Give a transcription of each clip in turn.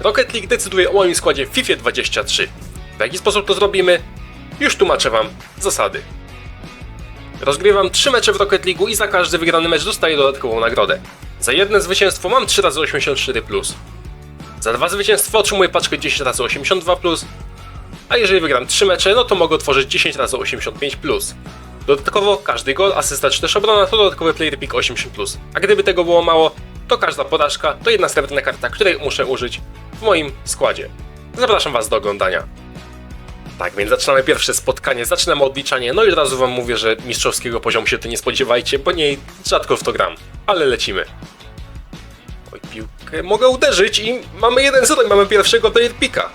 Rocket League decyduje o moim składzie FIFA 23. W jaki sposób to zrobimy? Już tłumaczę wam zasady. Rozgrywam 3 mecze w Rocket League i za każdy wygrany mecz dostaję dodatkową nagrodę. Za jedno zwycięstwo mam 3 razy 84 Za dwa zwycięstwa otrzymuję paczkę 10 razy 82 a jeżeli wygram 3 mecze, no to mogę otworzyć 10 razy 85 Dodatkowo każdy gol, asysta czy też obrona to dodatkowy player pick 80 A gdyby tego było mało, to każda porażka to jedna srebrna karta, której muszę użyć w moim składzie. Zapraszam was do oglądania. Tak, więc zaczynamy pierwsze spotkanie, zaczynamy odliczanie, no i od razu wam mówię, że mistrzowskiego poziomu się tu nie spodziewajcie, bo nie rzadko w to gram, ale lecimy. Oj, piłkę mogę uderzyć i mamy 1-0 i mamy pierwszego picka.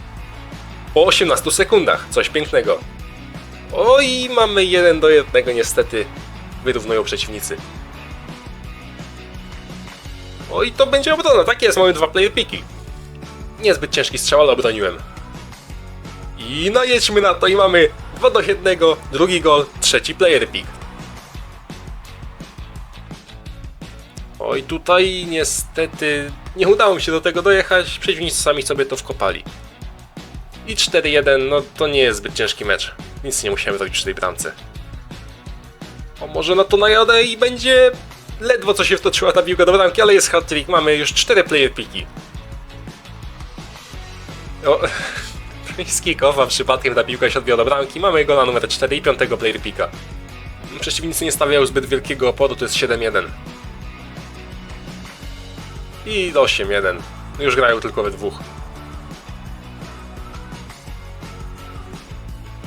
Po 18 sekundach, coś pięknego. Oj, mamy 1 do 1 niestety, wyrównują przeciwnicy. Oj, to będzie obrona, tak jest, mamy dwa player picki. Niezbyt ciężki strzał, ale obroniłem. I najedźmy na to i mamy 2 do 1, drugi gol, trzeci player pick. Oj, tutaj niestety nie udało mi się do tego dojechać, przeciwnicy sami sobie to wkopali. I 4-1, no to nie jest zbyt ciężki mecz. Nic nie musiałem robić przy tej bramce. O, może na to najadę i będzie ledwo co się wtoczyła ta piłka do bramki, ale jest hat-trick, mamy już 4 player picki. O, z kickofa przypadkiem ta piłka się odbiła do bramki, mamy go na numer 4 i 5 player picka. Przeciwnicy nie stawiają zbyt wielkiego oporu, to jest 7-1. I 8-1. Już grają tylko we dwóch.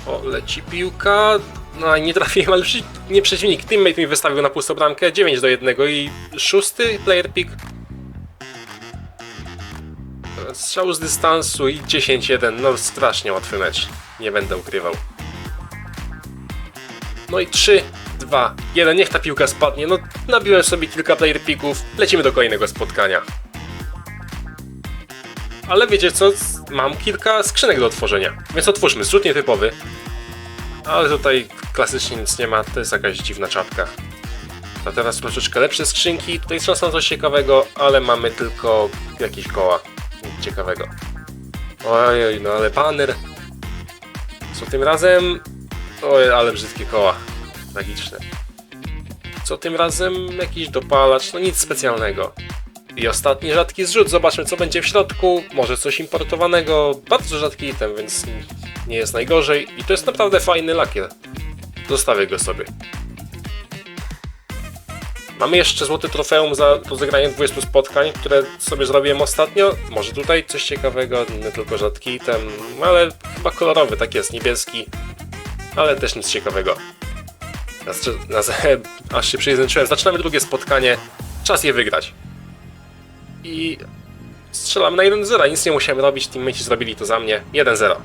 O, leci piłka. No i nie trafiłem, ale przy- nie przeciwnik. Teammate mi wystawił na pustą bramkę 9 do 1 i szósty player pick. Strzał z dystansu i 10-1. No strasznie łatwy mecz. Nie będę ukrywał. No i 3, 2, 1. Niech ta piłka spadnie. No nabiłem sobie kilka player picków. Lecimy do kolejnego spotkania. Ale wiecie co? Mam kilka skrzynek do otworzenia. Więc otwórzmy. Zrzut nietypowy. Ale tutaj klasycznie nic nie ma. To jest jakaś dziwna czapka. A teraz troszeczkę lepsze skrzynki. Tutaj są coś ciekawego, ale mamy tylko jakieś koła. Nic ciekawego. Ojej, no ale banner. Co tym razem? Oj, ale brzydkie koła. Magiczne. Co tym razem? Jakiś dopalacz. No nic specjalnego. I ostatni rzadki zrzut, zobaczmy co będzie w środku. Może coś importowanego, bardzo rzadki item, więc nie jest najgorzej. I to jest naprawdę fajny lakier. Zostawię go sobie. Mamy jeszcze złoty trofeum za rozegranie 20 spotkań, które sobie zrobiłem ostatnio. Może tutaj coś ciekawego, nie tylko rzadki item, ale chyba kolorowy, tak jest, niebieski. Ale też nic ciekawego. Aż się przyjęzyczyłem. Zaczynamy drugie spotkanie. Czas je wygrać i strzelam na 1-0. Nic nie musiałem robić, teammates zrobili to za mnie. 1-0.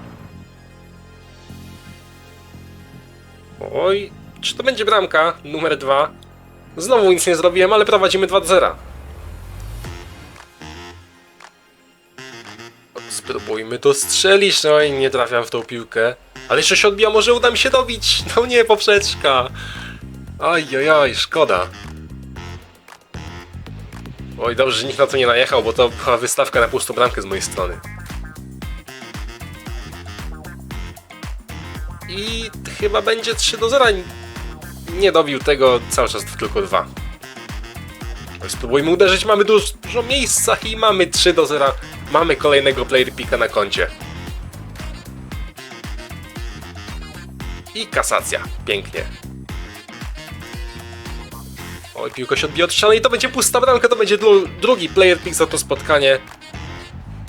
Oj, czy to będzie bramka numer 2? Znowu nic nie zrobiłem, ale prowadzimy 2-0. Spróbujmy to strzelić. No i nie trafiam w tą piłkę. Ale jeszcze się odbija, może uda mi się dobić. No nie, poprzeczka. Aj, szkoda. Oj, dobrze, że nikt na to nie najechał, bo to była wystawka na pustą bramkę z mojej strony. I chyba będzie 3 do 0. Nie dobił tego, cały czas tylko 2. Oj, Spróbujmy uderzyć, mamy dużo, dużo miejsca i mamy 3 do 0. Mamy kolejnego player picka na koncie. I kasacja. Pięknie. Oj, piłka się odbija od ściany i to będzie pusta bramka, to będzie dru drugi player pick za to spotkanie.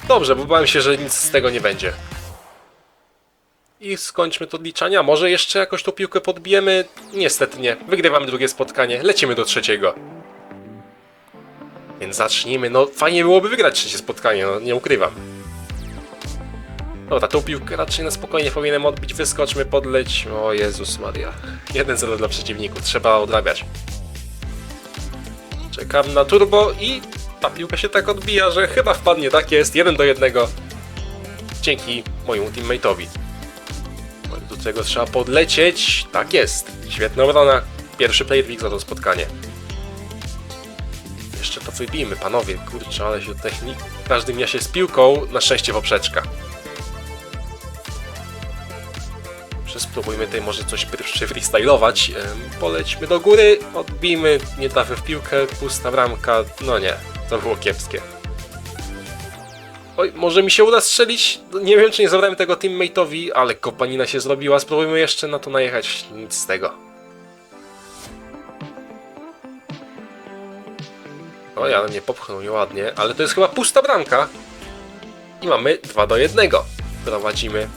Dobrze, bo bałem się, że nic z tego nie będzie. I skończmy to odliczania. Może jeszcze jakoś tą piłkę podbijemy? Niestety nie. Wygrywamy drugie spotkanie. Lecimy do trzeciego. Więc zacznijmy. No, fajnie byłoby wygrać trzecie spotkanie, no nie ukrywam. Dobra, tą piłkę raczej na spokojnie powinienem odbić. Wyskoczmy, podleć. O Jezus Maria. 1-0 dla przeciwników. Trzeba odrabiać. Czekam na turbo i ta piłka się tak odbija, że chyba wpadnie. Tak jest, 1 do 1. Dzięki mojemu teammate'owi. No Do tego trzeba podlecieć. Tak jest. Świetna obrona. Pierwszy player za to spotkanie. Jeszcze to wybijmy, panowie. Kurczę, ale się technik... Każdy mia się z piłką, na szczęście poprzeczka. Spróbujmy tutaj może coś przy freestylować. Polećmy do góry, odbijmy, nie trafię w piłkę, pusta bramka. No nie, to było kiepskie. Oj, może mi się uda strzelić? Nie wiem, czy nie zabrałem tego teammate'owi, ale kopanina się zrobiła. Spróbujmy jeszcze na to najechać. Nic z tego. O, ja mnie popchnął nieładnie, ale to jest chyba pusta bramka. I mamy 2 do 1. Prowadzimy.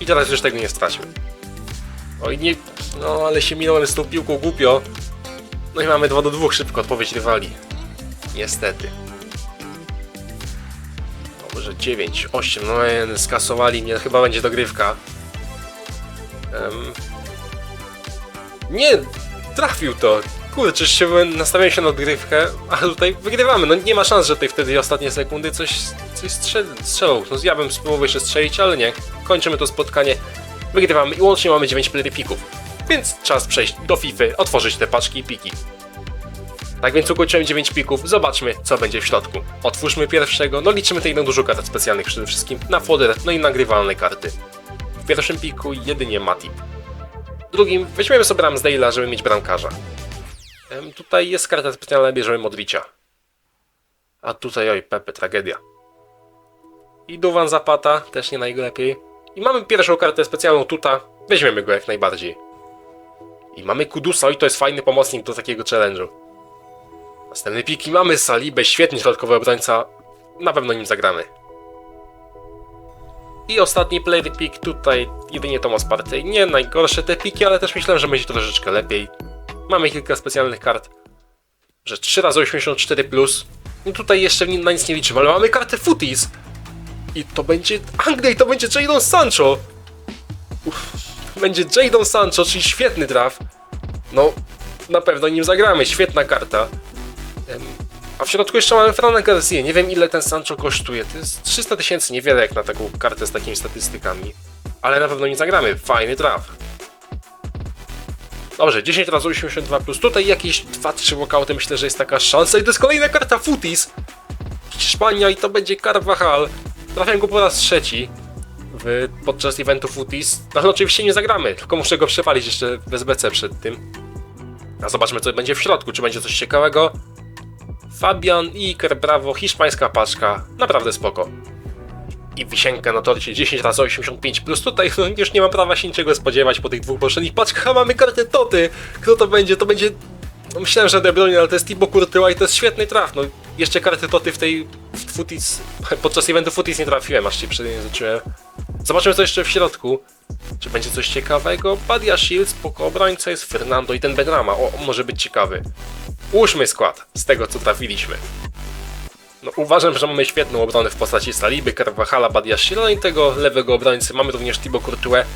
I teraz już tego nie stracimy. Oj, nie... No, ale się minąłem z tą piłką głupio. No i mamy 2 do 2, szybko odpowiedź rywali. Niestety. Dobrze, 9, 8, no e, skasowali mnie, chyba będzie dogrywka. Em, Nie, trafił to. Kurczę, się nastawiałem się na dogrywkę, a tutaj wygrywamy. No nie ma szans, że tutaj wtedy ostatnie sekundy coś, coś strzel. No ja bym spróbował jeszcze strzelić, ale nie. Kończymy to spotkanie. Wygrywamy i łącznie mamy 9 pików. Więc czas przejść do FIFA, otworzyć te paczki i piki. Tak więc ukończyłem 9 pików, zobaczmy co będzie w środku. Otwórzmy pierwszego, no liczymy tutaj na dużo kart specjalnych przede wszystkim, na foder, no i nagrywalne karty. W pierwszym piku jedynie Matip. W drugim weźmiemy sobie Ramsdale'a, żeby mieć bramkarza. Em, tutaj jest karta specjalna, bierzemy Modricia. A tutaj oj, Pepe, tragedia. I Duwan Zapata, też nie najlepiej. I mamy pierwszą kartę specjalną tuta, weźmiemy go jak najbardziej. I mamy Kudusa, i to jest fajny pomocnik do takiego challenge'u. Następny pik i mamy Salibę, świetny środkowy obrońca. Na pewno nim zagramy. I ostatni player pick tutaj jedynie Thomas Partey. Nie najgorsze te piki, ale też myślałem, że będzie troszeczkę lepiej. Mamy kilka specjalnych kart. Że 3 razy 84 plus. No tutaj jeszcze na nic nie liczymy, ale mamy kartę Footies. I to będzie Anglia i to będzie Jadon Sancho. Uff, będzie Jadon Sancho, czyli świetny draft. No, na pewno nim zagramy, świetna karta. A w środku jeszcze mamy Frana Garcia. Nie wiem ile ten Sancho kosztuje. To jest 300 tysięcy, niewiele jak na taką kartę z takimi statystykami. Ale na pewno nie zagramy. Fajny draft. Dobrze, 10 razy 82 plus. Tutaj jakieś 2-3 walkouty myślę, że jest taka szansa. I to jest kolejna karta Footies. Hiszpania i to będzie Carvajal. Trafiam go po raz trzeci w, podczas eventu Footies. No ale oczywiście nie zagramy, tylko muszę go przepalić jeszcze bez BC przed tym. A zobaczmy co będzie w środku, czy będzie coś ciekawego. Fabian i Iker Bravo, hiszpańska paczka, naprawdę spoko. I wisienka na torcie 10 razy 85 plus tutaj no, już nie mam prawa się niczego spodziewać po tych dwóch poprzednich paczkach, a mamy kartę Toty! Kto to będzie? To będzie... No myślałem, że De Bruyne, ale to jest Thibaut Courtois i to jest świetny traf, no jeszcze karty Toty w tej... w Footies... podczas eventu Footies nie trafiłem, aż się przejęzyczyłem. Zobaczymy co jeszcze w środku. Czy będzie coś ciekawego? Badia Shield, spoko obrońca jest Fernando i ten Benrama. O, może być ciekawy. Ułóżmy skład z tego co trafiliśmy. No, uważam, że mamy świetną obronę w postaci Saliby, Carvajala, Badia Shield, no i tego lewego obrońcy. Mamy również Thibaut Courtois.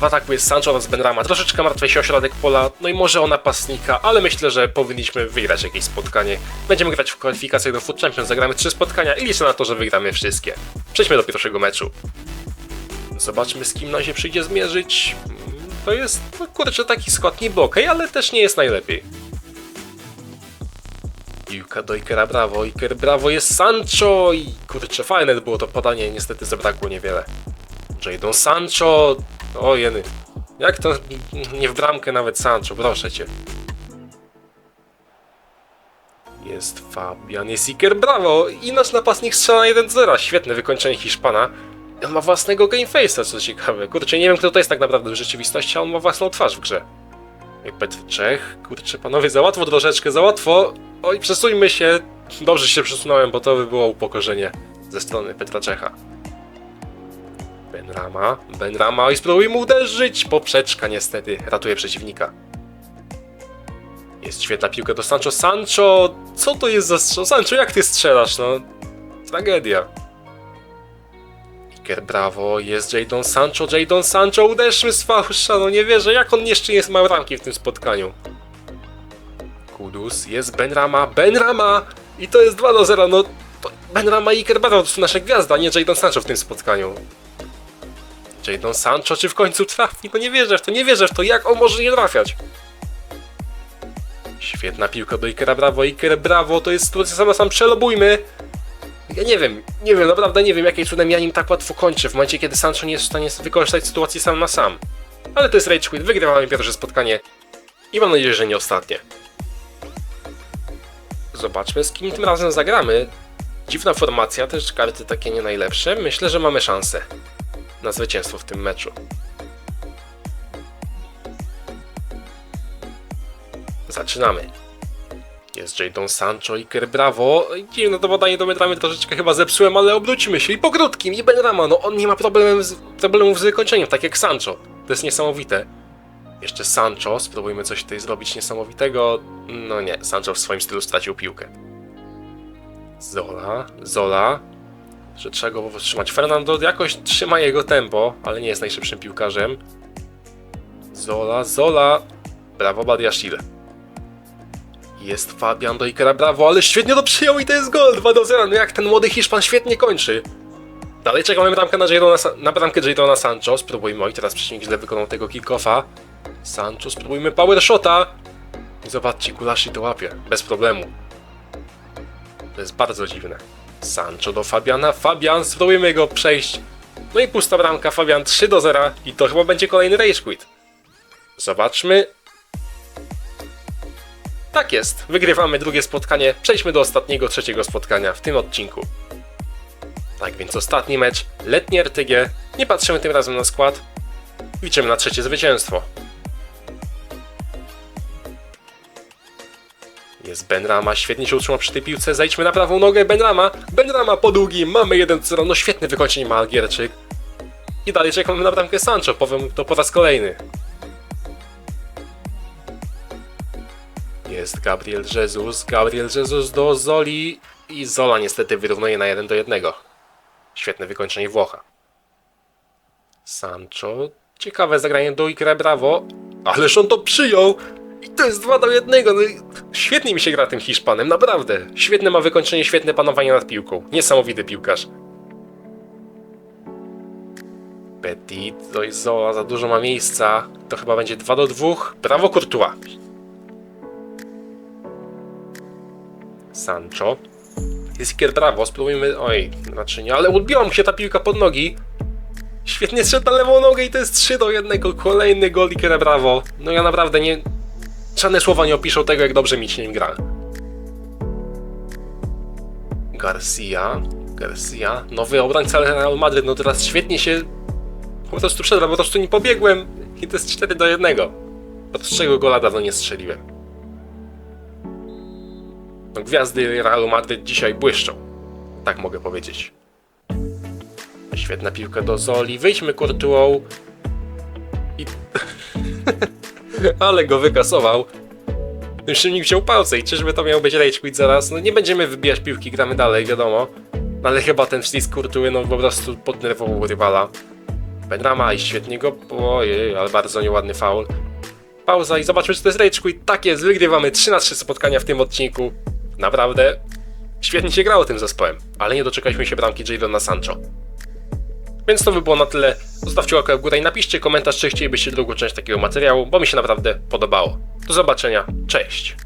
W ataku jest Sancho oraz Benrama. Troszeczkę martwy się o środek pola, no i może o napastnika, ale myślę, że powinniśmy wygrać jakieś spotkanie. Będziemy grać w kwalifikacjach do Foot Champions, zagramy trzy spotkania i liczę na to, że wygramy wszystkie. Przejdźmy do pierwszego meczu. Zobaczmy z kim nam się przyjdzie zmierzyć. Mm, To jest, no kurczę, taki skład niby okej, ale też nie jest najlepiej. Piłka do Ikera Bravo. Iker Bravo jest Sancho i kurczę, fajne było to podanie, niestety zabrakło niewiele. Jadon Sancho, o jeny. Jak to nie w bramkę nawet Sancho, proszę cię. Jest Fabian, jest Iker Bravo i nasz napastnik strzela 1-0. Świetne wykończenie Hiszpana. On ma własnego gameface'a, co ciekawe. Kurczę, nie wiem kto to jest tak naprawdę w rzeczywistości, a on ma własną twarz w grze. Jak Petr Czech. Kurczę, panowie, za łatwo troszeczkę, za łatwo. Oj, przesuńmy się. Dobrze się przesunąłem, bo to by było upokorzenie ze strony Petra Czecha. Benrama, Benrama i spróbuj mu uderzyć. Poprzeczka niestety ratuje przeciwnika. Jest świetna piłka do Sancho. Sancho, co to jest za strzał? Sancho, jak ty strzelasz? No, tragedia. Iker Bravo, jest Jadon Sancho, Jadon Sancho, uderzmy z fałsza, no nie wierzę, jak on jeszcze jest ma ramki w tym spotkaniu. Kudus, jest Benrama, Benrama i to jest 2 do 0, no to Benrama i Iker Bravo to są nasze gwiazdy, a nie Jadon Sancho w tym spotkaniu. Jadon Sancho, czy w końcu trafi? No nie wierzę w to, nie wierzę w to, jak on może nie trafiać? Świetna piłka do Ikera Brawo, Iker Brawo, to jest sytuacja sama sam, przelobujmy! Ja nie wiem, nie wiem, naprawdę nie wiem, jakim cudem ja nim tak łatwo kończę, w momencie kiedy Sancho nie jest w stanie wykorzystać sytuacji sam na sam. Ale to jest Rage Quit, wygrywamy pierwsze spotkanie i mam nadzieję, że nie ostatnie. Zobaczmy, z kim tym razem zagramy. Dziwna formacja, też karty takie nie najlepsze. Myślę, że mamy szansę na zwycięstwo w tym meczu. Zaczynamy. Jest Jadon Sancho, Iker Bravo. Dziwne to podanie do Benramy troszeczkę chyba zepsułem, ale obróćmy się. I po krótkim, i Benrama, no on nie ma problemem z, problemów z wykończeniem, tak jak Sancho. To jest niesamowite. Jeszcze Sancho, spróbujmy coś tutaj zrobić niesamowitego. No nie, Sancho w swoim stylu stracił piłkę. Zola, Zola. Że trzeba go powstrzymać. Fernando jakoś trzyma jego tempo, ale nie jest najszybszym piłkarzem. Zola, Zola. Brawo, Badiaszil. Jest Fabian do Ikera, brawo, ale świetnie to przyjął i to jest gol 2 do 0. No jak ten młody Hiszpan świetnie kończy. Dalej czekamy bramkę na, Jadona, na bramkę Jadona Sancho. Spróbujmy, oj teraz przeciwnik źle wykonał tego kickofa. Sancho, spróbujmy power shota. I zobaczcie, Kulashi to łapie, bez problemu. To jest bardzo dziwne. Sancho do Fabiana, Fabian, spróbujmy go przejść. No i pusta bramka, Fabian 3 do 0 i to chyba będzie kolejny rage quit. Zobaczmy. Tak jest, wygrywamy drugie spotkanie. Przejdźmy do ostatniego, trzeciego spotkania w tym odcinku. Tak więc ostatni mecz, letnie RTG. Nie patrzymy tym razem na skład. Liczymy na trzecie zwycięstwo. Jest Benrama, świetnie się utrzymał przy tej piłce. Zejdźmy na prawą nogę. Benrama, Benrama po długim, mamy 1-0. No świetne wykończenie ma Algierczyk. I dalej czekamy na bramkę Sancho, powiem to po raz kolejny. Jest Gabriel Jesus, Gabriel Jesus do Zoli i Zola niestety wyrównuje na 1 do 1. Świetne wykończenie Włocha. Sancho, ciekawe zagranie do Ikra Brawo, ależ on to przyjął! I to jest 2 do 1. No, świetnie mi się gra tym Hiszpanem, naprawdę. Świetne ma wykończenie, świetne panowanie nad piłką. Niesamowity piłkarz. Petit, to jest Zola, za dużo ma miejsca. To chyba będzie 2 do 2. Brawo Courtois. Sancho. Jest Iker Brawo, spróbujmy. Oj, znaczy nie, ale odbiła mu się ta piłka pod nogi. Świetnie strzedł na lewą nogę i to jest 3 do 1. Kolejny gol Ikera Brawo. No ja naprawdę nie. Żadne słowa nie opiszą tego, jak dobrze mi się nim gra. Garcia. Garcia. Nowy obrońca Real Madryt. No teraz świetnie się. Po prostu wszedłem, po prostu nie pobiegłem. I to jest 4 do 1. Od czego gola dawno nie strzeliłem. No, gwiazdy Realu Madryt dzisiaj błyszczą. Tak mogę powiedzieć. Świetna piłka do Zoli. Wyjdźmy Courtois. I... Ale go wykasował. Jeszcze nikt wziął palce i czyżby to miał być rage quit zaraz? No nie będziemy wybijać piłki, gramy dalej, wiadomo. No, ale chyba ten wślizg Courtois no po prostu podnerwował rywala. Benrama i świetnie go... Ojej, ale bardzo nieładny faul. Pauza i zobaczmy, czy to jest rage quit. Tak jest, wygrywamy 3 na 3 spotkania w tym odcinku. Naprawdę świetnie się grało tym zespołem, ale nie doczekaliśmy się bramki Jadona Sancho. Więc to by było na tyle. Zostawcie łapkę w górę i napiszcie komentarz, czy chcielibyście drugą część takiego materiału, bo mi się naprawdę podobało. Do zobaczenia, cześć!